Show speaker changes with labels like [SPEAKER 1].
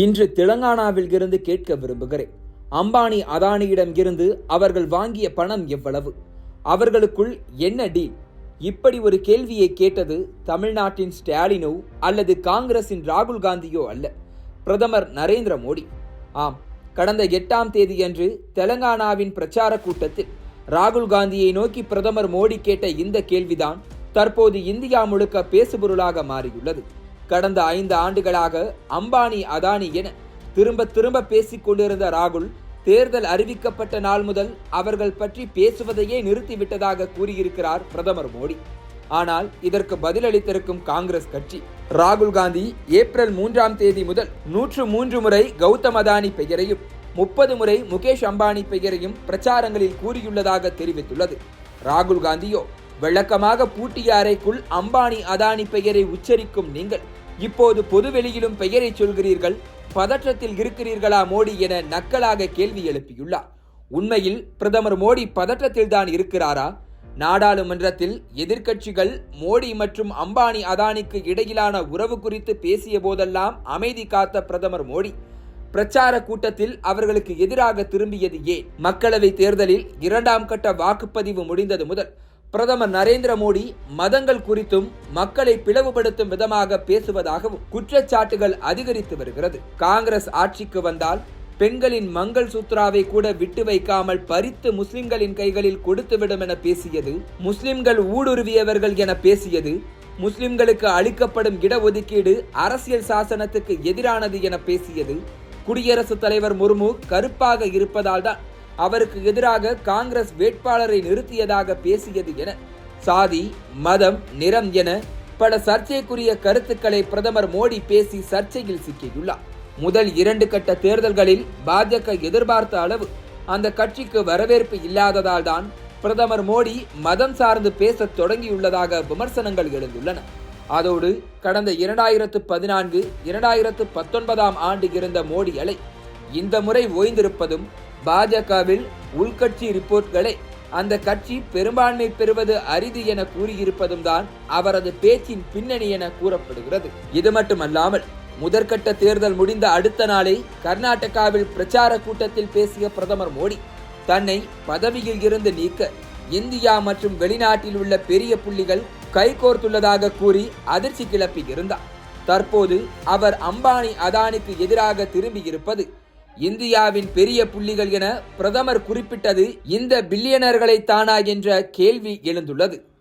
[SPEAKER 1] இன்று தெலங்கானாவில் இருந்து கேட்க விரும்புகிறேன். அம்பானி அதானியிடம் இருந்து அவர்கள் வாங்கிய பணம் எவ்வளவு? அவர்களுக்குள் என்ன டீல் இப்படி ஒரு கேள்வியை கேட்டது தமிழ்நாட்டின் ஸ்டாலினோ அல்லது காங்கிரசின் ராகுல் காந்தியோ அல்ல. பிரதமர் நரேந்திர மோடி. ஆம் கடந்த எட்டாம் தேதியன்று தெலங்கானாவின் பிரச்சார கூட்டத்தில் ராகுல் காந்தியை நோக்கி பிரதமர் மோடி கேட்ட இந்த கேள்விதான் தற்போது இந்தியா முழுக்க பேசுபொருளாக மாறியுள்ளது. கடந்த ஐந்து ஆண்டுகளாக அம்பானி அதானி என திரும்ப திரும்ப பேசிக் கொண்டிருந்த ராகுல் தேர்தல் அறிவிக்கப்பட்ட நாள் முதல் அவர்கள் பற்றி பேசுவதையே நிறுத்திவிட்டதாக கூறியிருக்கிறார் பிரதமர் மோடி. ஆனால் இதற்கு பதிலளித்திருக்கும் காங்கிரஸ் கட்சி ராகுல் காந்தி ஏப்ரல் மூன்றாம் தேதி முதல் நூற்று மூன்று முறை கௌதம் அதானி பெயரையும் முப்பது முறை முகேஷ் அம்பானி பெயரையும் பிரச்சாரங்களில் கூறியுள்ளதாக தெரிவித்துள்ளது. ராகுல் காந்தியோ விளக்கமாக பூட்டிய அறைக்குள் அம்பானி அதானி பெயரை உச்சரிக்கும் நீங்கள். இப்போது பொதுவெளியிலும் பெயரை சொல்கிறீர்கள் பதற்றத்தில் இருக்கிறீர்களா மோடி என நக்கலாக கேள்வி எழுப்பியுள்ளார். உண்மையில் பிரதமர் மோடி பதற்றத்தில் தான் இருக்கிறாரா? நாடாளுமன்றத்தில் எதிர்க்கட்சிகள் மோடி மற்றும் அம்பானி அதானிக்கு இடையிலான உறவு குறித்து பேசிய போதெல்லாம் அமைதி காத்த பிரதமர் மோடி. பிரச்சார கூட்டத்தில் அவர்களுக்கு எதிராக திரும்பியது ஏன்? மக்களவை தேர்தலில் இரண்டாம் கட்ட வாக்குப்பதிவு முடிந்தது முதல். பிரதமர் நரேந்திர மோடி மதங்கள் குறித்தும் மக்களை பிளவுபடுத்தும் விதமாக பேசுவதாகவும் குற்றச்சாட்டுகள் அதிகரித்து வருகிறது. காங்கிரஸ் ஆட்சிக்கு வந்தால் பெண்களின் மங்கள் சூத்ராவை கூட விட்டு வைக்காமல் பறித்து முஸ்லிம்களின் கைகளில் கொடுத்துவிடும் என பேசியது முஸ்லிம்கள் ஊடுருவியவர்கள் என பேசியது முஸ்லிம்களுக்கு அளிக்கப்படும் இடஒதுக்கீடு அரசியல் சாசனத்துக்கு எதிரானது என பேசியது குடியரசுத் தலைவர் முர்மு கருப்பாக இருப்பதால் தான் அவருக்கு எதிராக காங்கிரஸ் வேட்பாளரை நிறுத்தியதாக பேசியது என சாதி மதம் நிறம் என பல சர்ச்சைக்குரிய கருத்துக்களை பிரதமர் மோடி பேசி சர்ச்சையில் சிக்கியுள்ளார். முதல் இரண்டு கட்ட தேர்தல்களில் பாஜக எதிர்பார்த்த அளவு அந்த கட்சிக்கு வரவேற்பு இல்லாததால் தான் பிரதமர் மோடி மதம் சார்ந்து பேசத் தொடங்கியுள்ளதாக விமர்சனங்கள் எழுந்துள்ளன. அதோடு கடந்த இரண்டாயிரத்து பதினான்கு இரண்டாயிரத்து பத்தொன்பதாம் ஆண்டு இருந்த மோடி அலை இந்த முறை ஓய்ந்திருப்பதும் பாஜகவில் உள்கட்சி ரிப்போர்ட்களை அந்த கட்சி பெரும்பான்மை பெறுவது அரிது என கூறியிருப்பதும் தான் அவரது பேச்சின் பின்னணி என கூறப்படுகிறது. இது மட்டுமல்லாமல் முதற்கட்ட தேர்தல் முடிந்த அடுத்த நாளே கர்நாடகாவில் பிரச்சார கூட்டத்தில் பேசிய பிரதமர் மோடி தன்னை பதவியில் இருந்து நீக்க இந்தியா மற்றும் வெளிநாட்டில் உள்ள பெரிய புள்ளிகள் கைகோர்த்துள்ளதாக கூறி அதிர்ச்சி கிளப்பி இருந்தார் தற்போது அவர் அம்பானி அதானிக்கு எதிராக திரும்பியிருப்பது இந்தியாவின் பெரிய புள்ளிகள் என பிரதமர் குறிப்பிட்டது இந்த பில்லியனர்களை தானா என்ற கேள்வி எழுந்துள்ளது.